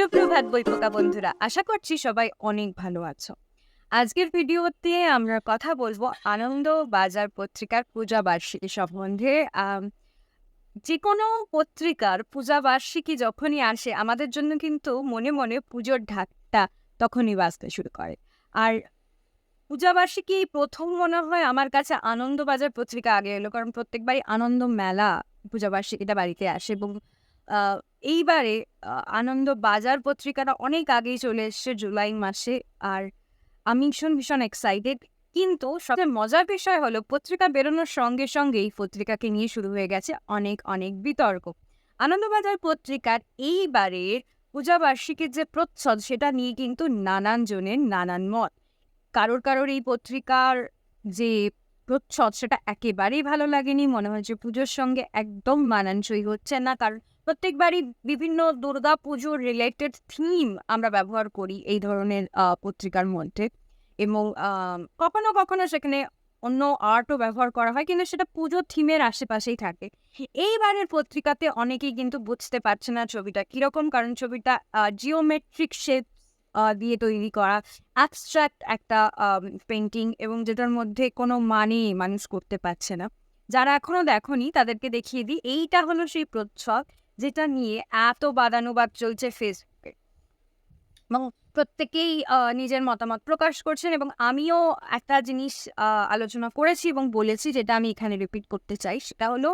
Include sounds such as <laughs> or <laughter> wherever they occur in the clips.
সুপ্রভাত বইপোকা বন্ধুরা। আশা করছি সবাই অনেক ভালো আছো। আজকের ভিডিওতে আমরা কথা বলব আনন্দ বাজার পত্রিকার পূজা বার্ষিকী সম্বন্ধে। যে কোনো পত্রিকার পূজা বার্ষিকী যখনই আসে, আমাদের জন্য কিন্তু মনে মনে পুজোর ঢাকটা তখনই বাজতে শুরু করে। আর পূজা বার্ষিকী প্রথম মনে হয় আমার কাছে আনন্দ বাজার পত্রিকা আগে এলো, কারণ প্রত্যেকবারই আনন্দ মেলা পূজা বার্ষিকীটা বাড়িতে আসে এবং এইবারে আনন্দ বাজার পত্রিকাটা অনেক আগেই চলে এসছে জুলাই মাসে। আর আমি ভীষণ ভীষণ এক্সাইটেড কিন্তু সবচেয়ে মজার বিষয় হলো, পত্রিকা বেরোনোর সঙ্গে সঙ্গেই পত্রিকাকে নিয়ে শুরু হয়ে গেছে অনেক অনেক বিতর্ক। আনন্দবাজার পত্রিকার এইবারের পূজা বার্ষিকীর যে প্রচ্ছদ, সেটা নিয়ে কিন্তু নানান জনের নানান মত। কারোর কারোর এই পত্রিকার যে প্রচ্ছদ, সেটা একেবারেই ভালো লাগেনি। মনে হচ্ছে পুজোর সঙ্গে একদম মানানসই হচ্ছে না। কারণ প্রত্যেকবারই বিভিন্ন দুর্গা পুজোর রিলেটেড থিম আমরা ব্যবহার করি এই ধরনের পত্রিকার মধ্যে। এবং কখনো কখনো সেখানে অন্য আর্টও ব্যবহার করা হয়, কিন্তু সেটা পুজোর থিমের আশেপাশেই থাকে। এইবারের পত্রিকাতে অনেকেই কিন্তু বুঝতে পারছে না ছবিটা কীরকম, কারণ ছবিটা জিওমেট্রিক শেপ দিয়ে তৈরি করা। অ্যাবস্ট্রাক্ট একটা পেন্টিং এবং যেটার মধ্যে কোনো মানে মানুষ করতে পারছে না। যারা এখনও দেখনি তাদেরকে দেখিয়ে দিই, এইটা হলো সেই প্রচ্ছদ। যেটা নিয়ে এত বাদানুবাদ চলছে ফেসবুকে এবং প্রত্যেকেই নিজের মতামত প্রকাশ করছেন এবং আমিও একটা জিনিস আলোচনা করেছি এবং বলেছি যেটা আমি এখানে রিপিট করতে চাই, সেটা হলো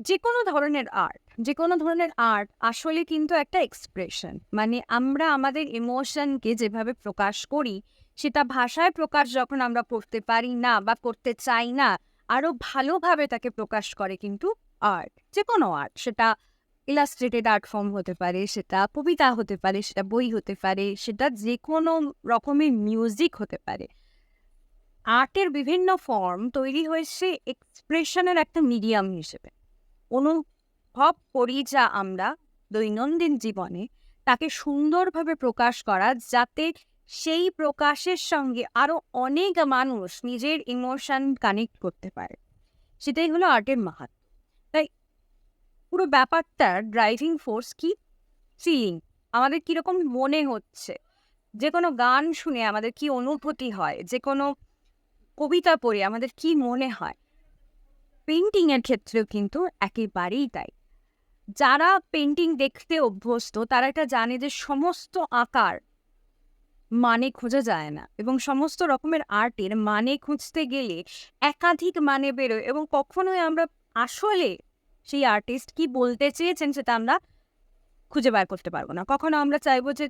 যে কোনো ধরনের আর্ট যে কোনো ধরনের আর্ট আসলে কিন্তু একটা এক্সপ্রেশন মানে আমরা আমাদের ইমোশনকে যেভাবে প্রকাশ করি, সেটা ভাষায় প্রকাশ যখন আমরা করতে পারি না বা করতে চাই না, আরও ভালোভাবে তাকে প্রকাশ করে কিন্তু আর্ট যে কোনো আর্ট সেটা ইলাস্ট্রেটেড আর্ট ফর্ম হতে পারে, সেটা কবিতা হতে পারে, সেটা বই হতে পারে, সেটা যে কোনো রকমের মিউজিক হতে পারে। আর্টের বিভিন্ন ফর্ম তৈরি হয়েছে এক্সপ্রেশনের একটা মিডিয়াম হিসেবে। অনুভব করি যা আমরা দৈনন্দিন জীবনে তাকে সুন্দরভাবে প্রকাশ করা, যাতে সেই প্রকাশের সঙ্গে আরও অনেক মানুষ নিজের ইমোশন কানেক্ট করতে পারে। সেটাই হলো আর্টের মাহাত্ম। পুরো ব্যাপারটার ড্রাইভিং ফোর্স কি? ফিলিং আমাদের কীরকম মনে হচ্ছে? যে কোনো গান শুনে আমাদের কি অনুভূতি হয়? যে কোনো কবিতা পড়ে আমাদের কি মনে হয়? পেন্টিংয়ের ক্ষেত্রেও কিন্তু একেবারেই তাই। যারা পেন্টিং দেখতে অভ্যস্ত, তারা এটা জানে যে সমস্ত আকার মানে খোঁজা যায় না এবং সমস্ত রকমের আর্টের মানে খুঁজতে গেলে একাধিক মানে বেরোয় এবং কখনোই আমরা আসলে সেই আর্টিস্ট কি বলতে চেয়েছেন সেটা আমরা খুঁজে বার করতে পারব না। কখনো আমরা চাইব যে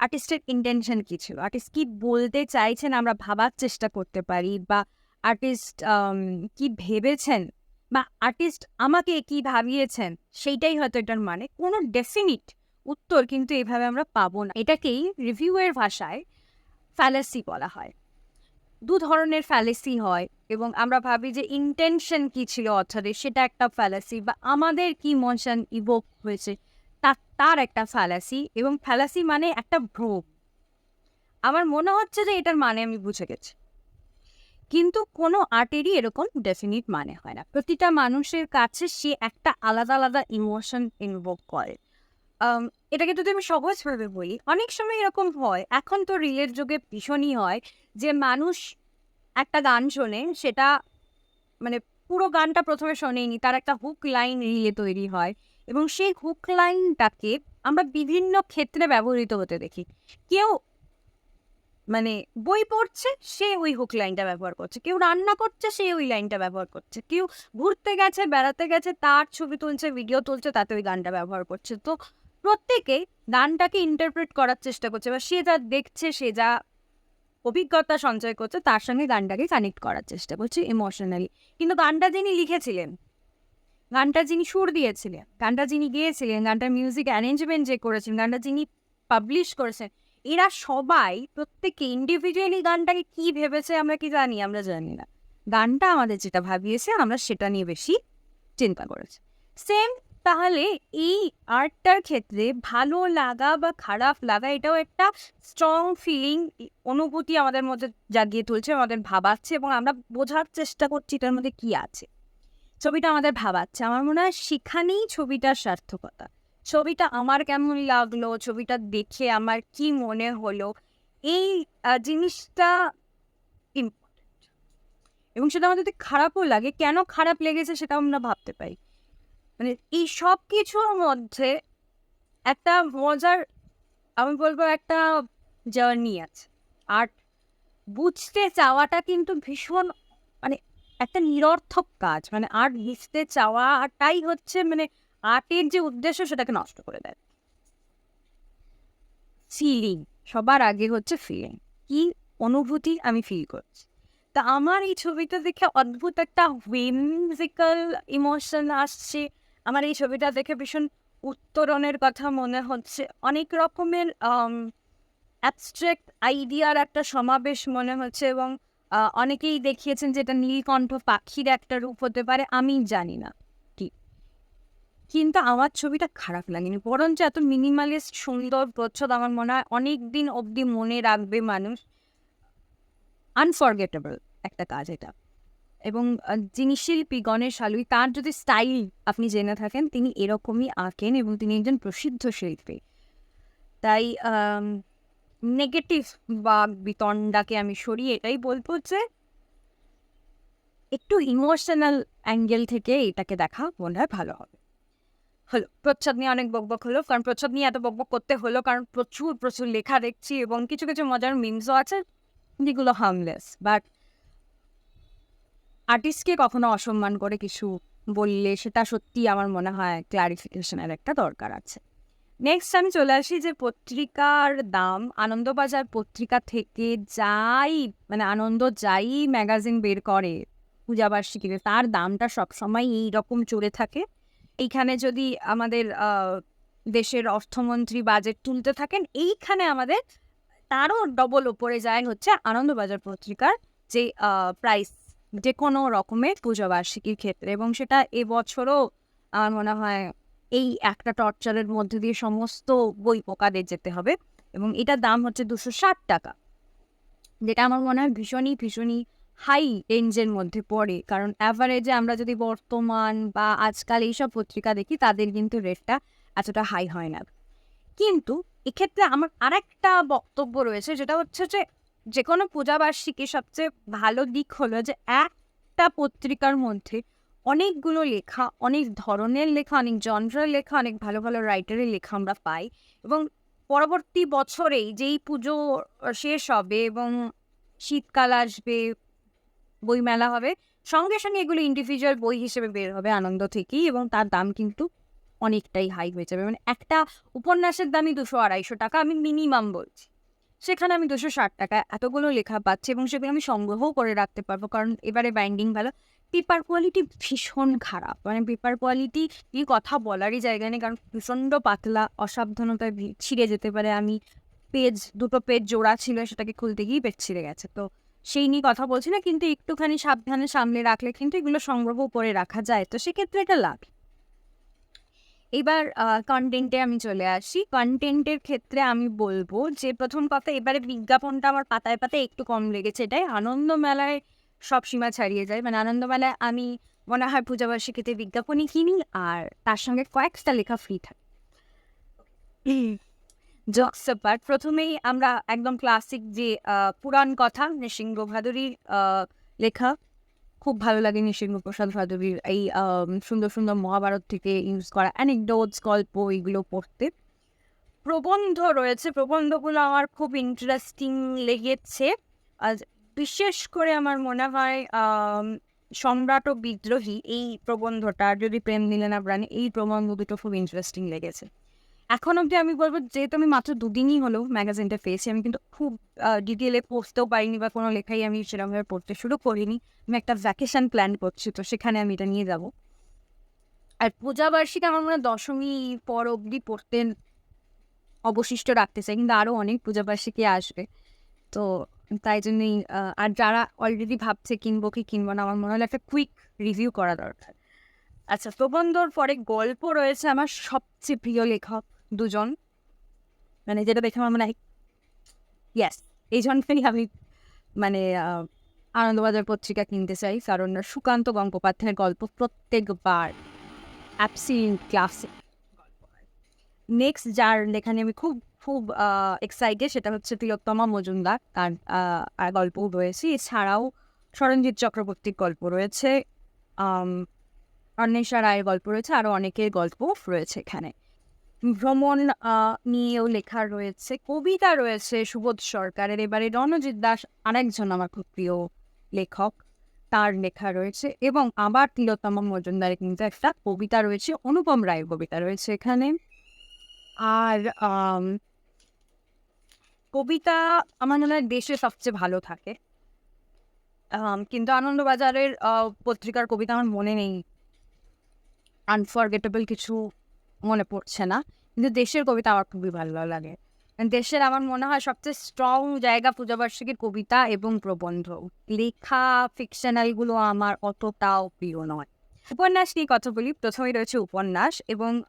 আর্টিস্টের ইন্টেনশন কি ছিল? আর্টিস্ট কি বলতে চাইছেন আমরা ভাবার চেষ্টা করতে পারি বা আর্টিস্ট কি ভেবেছেন বা আর্টিস্ট আমাকে কি ভাবিয়েছেন সেইটাই হয়তো এটার মানে। কোনো ডেফিনিট উত্তর কিন্তু এভাবে আমরা পাবো না। এটাকেই রিভিউয়ের ভাষায় ফ্যালেসি বলা হয়। দু ধরনের ফ্যালেসি হয় এবং আমরা ভাবি যে ইন্টেনশন কি ছিল অর্থাৎ সেটা একটা ফ্যালাসি বা আমাদের কি ইমোশন ইভোক হয়েছে, তা, তার একটা ফ্যালাসি এবং ফ্যালাসি মানে একটা ভ্রম। আমার মনে হচ্ছে যে এটার মানে আমি বুঝে গেছি। কিন্তু কোনো আর্টেরই এরকম ডেফিনিট মানে হয় না। প্রতিটা মানুষের কাছে সে একটা আলাদা আলাদা ইমোশন ইনভোক করে। এটাকে যদি আমি সহজভাবে বলি, অনেক সময় এরকম হয়, এখন তো রিলের যুগে ভীষণই হয় যে মানুষ একটা গান শোনে, সেটা মানে পুরো গানটা প্রথমে শোনেনি, তার একটা হুক লাইন রিলে তৈরি হয় এবং সেই হুক লাইনটাকে আমরা বিভিন্ন ক্ষেত্রে ব্যবহৃত হতে দেখি। কেউ মানে বই পড়ছে, সে ওই হুক লাইনটা ব্যবহার করছে, কেউ রান্না করছে, সে ওই লাইনটা ব্যবহার করছে, কেউ ঘুরতে গেছে, বেড়াতে গেছে, তার ছবি তুলছে ভিডিও তুলছে, তাতে ওই গানটা ব্যবহার করছে। তো প্রত্যেকে গানটাকে ইন্টারপ্রেট করার চেষ্টা করছে বা সে যা দেখছে, সে যা অভিজ্ঞতা সঞ্চয় করছে, তার সঙ্গে গানটাকে কানেক্ট করার চেষ্টা করছে ইমোশনালি কিন্তু গানটা যিনি লিখেছিলেন, গানটা যিনি সুর দিয়েছিলেন, গানটা যিনি গিয়েছিলেন, গানটার মিউজিক অ্যারেঞ্জমেন্ট যে করেছেন, গানটা যিনি পাবলিশ করেছেন, এরা সবাই, প্রত্যেকে ইন্ডিভিজুয়ালি গানটাকে কি ভেবেছে আমরা কি জানি, আমরা জানি না। গানটা আমাদের যেটা ভাবিয়েছে, আমরা সেটা নিয়ে বেশি চিন্তা করেছি। সেম তাহলে এই আর্টটার ক্ষেত্রে ভালো লাগা বা খারাপ লাগা এটাও একটা স্ট্রং ফিলিং অনুভূতি আমাদের মধ্যে জাগিয়ে তুলছে, আমাদের ভাবাচ্ছে এবং আমরা বোঝার চেষ্টা করছি এটার মধ্যে কি আছে। ছবিটা আমাদের ভাবাচ্ছে। আমার মনে হয় সেখানেই ছবিটার সার্থকতা। ছবিটা আমার কেমন লাগল, ছবিটা দেখে আমার কি মনে হলো, এই জিনিসটা ইম্পর্টেন্ট এবং সেটা আমাদের খারাপও লাগে, কেন খারাপ লেগেছে সেটা আমরা ভাবতে পাই মানে এই সব কিছুর মধ্যে একটা মজার, আমি বলব একটা জার্নি আছে। আর বুঝতে চাওয়াটা কিন্তু ভীষণ মানে একটা নিরর্থক কাজ। মানে আর্ট বুঝতে চাওয়াটাই হচ্ছে মানে আর্টের যে উদ্দেশ্য সেটাকে নষ্ট করে দেয়। ফিলিং সবার আগে হচ্ছে ফিলিং কি অনুভূতি আমি ফিল করছি? তা আমার এই ছবিটা দেখে অদ্ভুত একটা whimsical ইমোশন আসছে। আমার এই ছবিটা দেখে ভীষণ উত্তরণের কথা মনে হচ্ছে। অনেক রকমের অ্যাবস্ট্রাক্ট আইডিয়ার একটা সমাবেশ মনে হচ্ছে এবং অনেকেই দেখিয়েছেন যে এটা নীলকণ্ঠ পাখির একটা রূপ হতে পারে, আমি জানি না কি। কিন্তু আমার ছবিটা খারাপ লাগেনি, বরঞ্চ এত মিনিমালিস্ট সুন্দর প্রচ্ছদ আমার মনে হয় অনেক দিন অবধি মনে রাখবে মানুষ। আনফরগেটেবল একটা কাজ এটা। এবং যিনি শিল্পী গণেশ আলুই তার যদি স্টাইল আপনি জেনে থাকেন, তিনি এরকমই আঁকেন এবং তিনি একজন প্রসিদ্ধ শিল্পী। তাই নেগেটিভ বা বিতণ্ডাকে আমি সরিয়ে এটাই বলব যে, একটু ইমোশনাল অ্যাঙ্গেল থেকে এটাকে দেখা মনে হয় ভালো হবে। হলো, প্রচ্ছদ নিয়ে অনেক বকবক হলো, কারণ প্রচ্ছদ নিয়ে এত বকবক করতে হলো, কারণ প্রচুর প্রচুর লেখা দেখছি এবং কিছু কিছু মজার মিমসও আছে, যেগুলো হার্মলেস বাট আর্টিস্টকে কখনো অসম্মান করে কিছু বললে সেটা সত্যি আমার মনে হয় ক্লারিফিকেশনের একটা দরকার আছে। নেক্সট আমি চলে আসি যে পত্রিকার দাম। আনন্দবাজার পত্রিকা থেকে যাই মানে আনন্দ যাই ম্যাগাজিন বের করে পূজা পূজাবার্ষিকীতে, তার দামটা সবসময় এই রকম চলে থাকে। এইখানে যদি আমাদের দেশের অর্থমন্ত্রী বাজেট তুলতে থাকেন, এইখানে আমাদের তারও ডবল ওপরে যায় হচ্ছে আনন্দবাজার পত্রিকার যে প্রাইস যে কোনো রকমের পুজো বার্ষিকীর ক্ষেত্রে এবং সেটা এবছরও আমার মনে হয়, এই একটা টর্চারের মধ্যে দিয়ে সমস্ত বই পোকাদের যেতে হবে এবং এটার দাম হচ্ছে দুশো ষাট টাকা। যেটা আমার মনে হয় ভীষণই ভীষণই হাই রেঞ্জের মধ্যে পড়ে। কারণ অ্যাভারেজে আমরা যদি বর্তমান বা আজকাল এইসব পত্রিকা দেখি, তাদের কিন্তু রেটটা এতটা হাই হয় না। কিন্তু এক্ষেত্রে আমার আরেকটা বক্তব্য রয়েছে, যেটা হচ্ছে যে যে কোনো পূজাবার্ষিকী সবচেয়ে ভালো দিক হলো যে একটা পত্রিকার মধ্যে অনেকগুলো লেখা, অনেক ধরনের লেখা, অনেক জনরাল লেখা, অনেক ভালো ভালো রাইটারের লেখা আমরা পাই এবং পরবর্তী বছরেই যেই পুজো শেষ হবে এবং শীতকাল আসবে, বইমেলা হবে, সঙ্গে সঙ্গে এগুলো ইন্ডিভিজুয়াল বই হিসেবে বের হবে আনন্দ থেকেই এবং তার দাম কিন্তু অনেকটাই হাই হয়ে যাবে মানে একটা উপন্যাসের দামই দুশো আড়াইশো টাকা, আমি মিনিমাম বলছি। সেখানে আমি দুশো ষাট টাকা এতগুলো লেখা পাচ্ছি এবং সেগুলো আমি সংগ্রহও করে রাখতে পারব। কারণ এবারে বাইন্ডিং ভালো। পেপার কোয়ালিটি ভীষণ খারাপ। মানে পেপার কোয়ালিটি এই কথা বলারই জায়গা নেই। কারণ প্রচণ্ড পাতলা, অসাবধানতায় ছিঁড়ে যেতে পারে। আমি পেজ দুটো পেজ জোড়া ছিল, সেটাকে খুলতে গিয়েই পেজ ছিঁড়ে গেছে। তো সেই নিয়ে কথা বলছি না, কিন্তু একটুখানি সাবধানে সামনে রাখলে কিন্তু এগুলো সংগ্রহ করে রাখা যায়। তো সেক্ষেত্রে এটা লাভ। এবার কন্টেন্টে আমি চলে আসি। কন্টেন্টের ক্ষেত্রে আমি বলব যে, প্রথম কথা, এবারে বিজ্ঞাপনটা আমার পাতায় পাতায় একটু কম লেগেছে। এটাই আনন্দ মেলায় সব সীমা ছাড়িয়ে যায়। মানে আনন্দ মেলায় আমি মনে হয় পূজাবার্ষিকীতে বিজ্ঞাপনই কিনি আর তার সঙ্গে কয়েকটা লেখা ফ্রি থাকে। জক্স অ্যাপার্ট প্রথমেই আমরা একদম ক্লাসিক যে পুরাণ কথা, নৃসিংহ ভাদুরীর লেখা। খুব ভালো লাগে নৃসিংহ প্রসাদ ভাদুরীর এই সুন্দর সুন্দর মহাভারত থেকে ইউজ করা অ্যানেকডোটস গল্প এগুলো পড়তে। প্রবন্ধ রয়েছে, প্রবন্ধগুলো আমার খুব ইন্টারেস্টিং লেগেছে। আর বিশেষ করে আমার মনে হয় সম্রাট ও বিদ্রোহী এই প্রবন্ধটা, যদি প্রেম নিলে না প্রাণী এই প্রবন্ধ দুটো খুব ইন্টারেস্টিং লেগেছে। এখন অবধি আমি বলব, যেহেতু আমি মাত্র দুদিনই হলো ম্যাগাজিনটা পেয়েছি, আমি কিন্তু খুব ডিটেলে পড়তেও পারিনি বা কোনো লেখাই আমি সেরকমভাবে পড়তে শুরু করিনি। আমি একটা ভ্যাকেশন প্ল্যান করছি, তো সেখানে আমি এটা নিয়ে যাব। আর পূজাবার্ষিকী আমার মনে হয় দশমী পর অবধি পড়তে অবশিষ্ট রাখতে চাই, কিন্তু আরও অনেক পূজা পূজাবার্ষিকী আসবে। তো তাই জন্যই আর যারা অলরেডি ভাবছে কিনবো কি কিনবো না, আমার মনে হলো একটা কুইক রিভিউ করা দরকার। আচ্ছা প্রবন্ধর পরে গল্প রয়েছে আমার সবচেয়ে প্রিয় লেখক। দুজন। মানে যেটা দেখে আমার মনে হয় ইয়াস এই জন্যই আমি মানে আনন্দবাজার পত্রিকা কিনতে চাই। কারণ সুকান্ত গঙ্গোপাধ্যায়ের গল্প প্রত্যেকবার অ্যাপসিন ক্লাসিক নেক্সট যার লেখা নিয়ে আমি খুব খুব এক্সাইটেড সেটা হচ্ছে তিলোত্তমা মজুমদার। তার আহ, আর গল্প রয়েছে। এছাড়াও সরঞ্জিৎ চক্রবর্তীর গল্প রয়েছে। অন্বেষা রায়ের গল্প রয়েছে। আরও অনেকের গল্প রয়েছে এখানে। ভ্রমণ নিয়েও লেখা রয়েছে, কবিতা রয়েছে সুবোধ সরকারের। এবারে রণজিৎ দাস আরেকজন আমার খুব প্রিয় লেখক, তার লেখা রয়েছে এবং আবার তিলোত্তমা মজুমদারের কিন্তু একটা কবিতা রয়েছে, অনুপম রায়ের কবিতা রয়েছে এখানে। আর কবিতা আমার মনে হয় দেশে সবচেয়ে ভালো থাকে। কিন্তু আনন্দবাজারের পত্রিকার কবিতা আমার মনে নেই। আনফরগেটেবল কিছু মনে পড়ছে না। কিন্তু দেশের কবিতা আমার খুবই ভালো লাগে। দেশের আমার মনে হয় সবচেয়ে স্ট্রং জায়গা পূজাবার্ষিকীর কবিতা এবং প্রবন্ধ। লেখা ফিকশনালগুলো আমার অতটাও প্রিয় নয়। উপন্যাস নিয়ে কথা বলি। প্রথমেই রয়েছে উপন্যাস এবং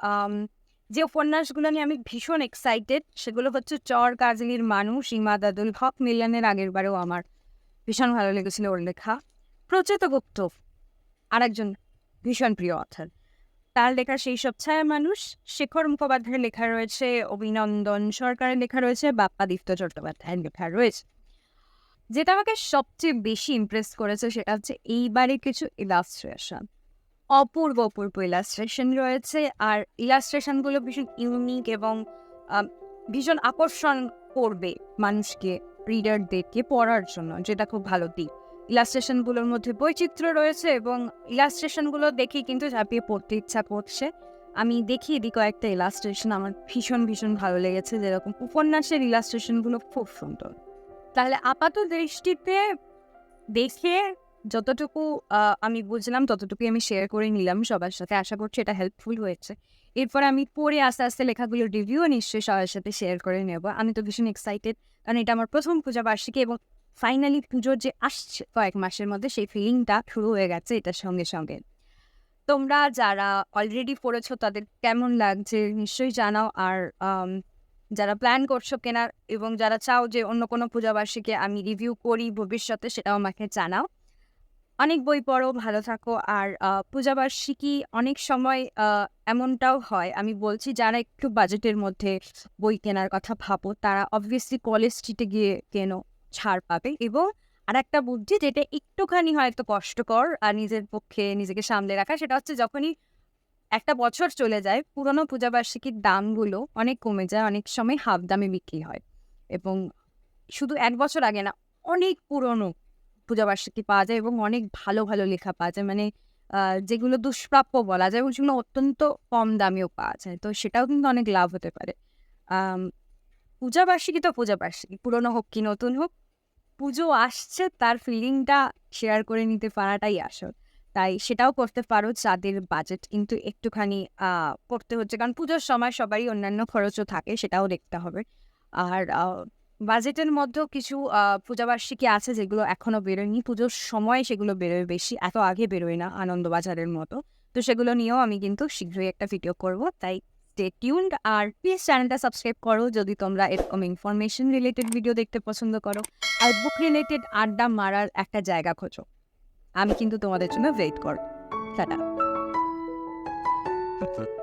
যে উপন্যাসগুলো নিয়ে আমি ভীষণ এক্সাইটেড সেগুলো হচ্ছে চর, কাজলির মানুষ ইমাদাদুল হক মিলনের আগের বারেও আমার ভীষণ ভালো লেগেছিল ওর লেখা। প্রচেত গুপ্ত আরেকজন ভীষণ প্রিয় অথর তার লেখা সেই সব ছায়া মানুষ। শেখর মুখোপাধ্যায়ের লেখা রয়েছে, অভিনন্দন সরকারের লেখা রয়েছে, বাপ্পাদিত্য চট্টোপাধ্যায়ের লেখা রয়েছে। যেটা আমাকে সবচেয়ে বেশি ইমপ্রেস করেছে সেটা হচ্ছে এইবারে কিছু ইলাস্ট্রেশন অপূর্ব অপূর্ব ইলাস্ট্রেশন রয়েছে, আর ইলাস্ট্রেশনগুলো ভীষণ ইউনিক এবং ভীষণ আকর্ষণ করবে মানুষকে রিডারদেরকে পড়ার জন্য, যেটা খুব ভালো দিক। ইলাস্ট্রেশনগুলোর মধ্যে বৈচিত্র্য রয়েছে এবং ইলাস্ট্রেশনগুলো দেখেই কিন্তু ঝাঁপিয়ে পড়তে ইচ্ছা করছে। আমি দেখিয়ে দিই কয়েকটা ইলাস্ট্রেশন আমার ভীষণ ভীষণ ভালো লেগেছে যেরকম উপন্যাসের ইলাস্ট্রেশনগুলো খুব সুন্দর। তাহলে আপাত দৃষ্টিতে দেখে যতটুকু আমি বুঝলাম ততটুকু আমি শেয়ার করে নিলাম। সবার সাথে আশা করছি এটা হেল্পফুল হয়েছে। এরপর আমি পড়ে আস্তে আস্তে লেখাগুলোর রিভিউ নিশ্চয়ই সবার সাথে শেয়ার করে নেব। আমি তো ভীষণ এক্সাইটেড কারণ এটা আমার প্রথম পূজা বার্ষিকী এবং ফাইনালি পুজো যে আসছে কয়েক মাসের মধ্যে, সেই ফিলিংটা শুরু হয়ে গেছে এটার সঙ্গে সঙ্গে। তোমরা যারা অলরেডি পড়েছো, তাদের কেমন লাগছে নিশ্চয়ই জানাও। আর যারা প্ল্যান করছ কেনার এবং যারা চাও যে অন্য কোনো পূজাবার্ষিকে আমি রিভিউ করি ভবিষ্যতে, সেটাও আমাকে জানাও। অনেক বই পড়ো, ভালো থাকো। আর পূজাবার্ষিকী অনেক সময় এমনটাও হয়, আমি বলছি যারা একটু বাজেটের মধ্যে বই কেনার কথা ভাবো, তারা অবভিয়াসলি কলেজ স্ট্রিটে গিয়ে কেনো। ছাড় পাবে এবং আর একটা বুদ্ধি যেটা একটুখানি হয়তো কষ্টকর আর নিজের পক্ষে নিজেকে সামলে রাখা, সেটা হচ্ছে যখনই একটা বছর চলে যায়, পুরনো পূজাবার্ষিকীর দামগুলো অনেক কমে যায়, অনেক সময় হাফ দামে বিক্রি হয় এবং শুধু এক বছর আগে না, অনেক পুরনো পূজাবার্ষিকী পাওয়া যায় এবং অনেক ভালো ভালো লেখা পাওয়া যায়। মানে যেগুলো দুষ্প্রাপ্য বলা যায় সেগুলো অত্যন্ত কম দামেও পাওয়া যায়। তো সেটাও কিন্তু অনেক লাভ হতে পারে। পূজাবার্ষিকী তো পূজাবার্ষিকী, পুরনো হোক কি নতুন হোক পুজো আসছে, তার ফিলিংটা শেয়ার করে নিতে পারাটাই আসল। তাই সেটাও করতে পারো যাদের বাজেট কিন্তু একটুখানি করতে হচ্ছে। কারণ পুজোর সময় সবারই অন্যান্য খরচও থাকে, সেটাও দেখতে হবে। আর বাজেটের মধ্যেও কিছু পূজাবার্ষিকী আছে যেগুলো এখনও বেরোয়নি। পুজোর সময় সেগুলো বেরোয় বেশি, এত আগে বেরোয় না আনন্দবাজারের মতো। তো সেগুলো নিয়েও আমি কিন্তু শীঘ্রই একটা ভিডিও করব। তাই স্টে টিউনড আর প্লিজ চ্যানেলটা সাবস্ক্রাইব করো যদি তোমরা এরকম ইনফরমেশন রিলেটেড ভিডিও দেখতে পছন্দ করো। আর বুক রিলেটেড আড্ডা মারার একটা জায়গা খোঁজো। আমি কিন্তু তোমাদের জন্য ওয়েট করো টাটা। <laughs>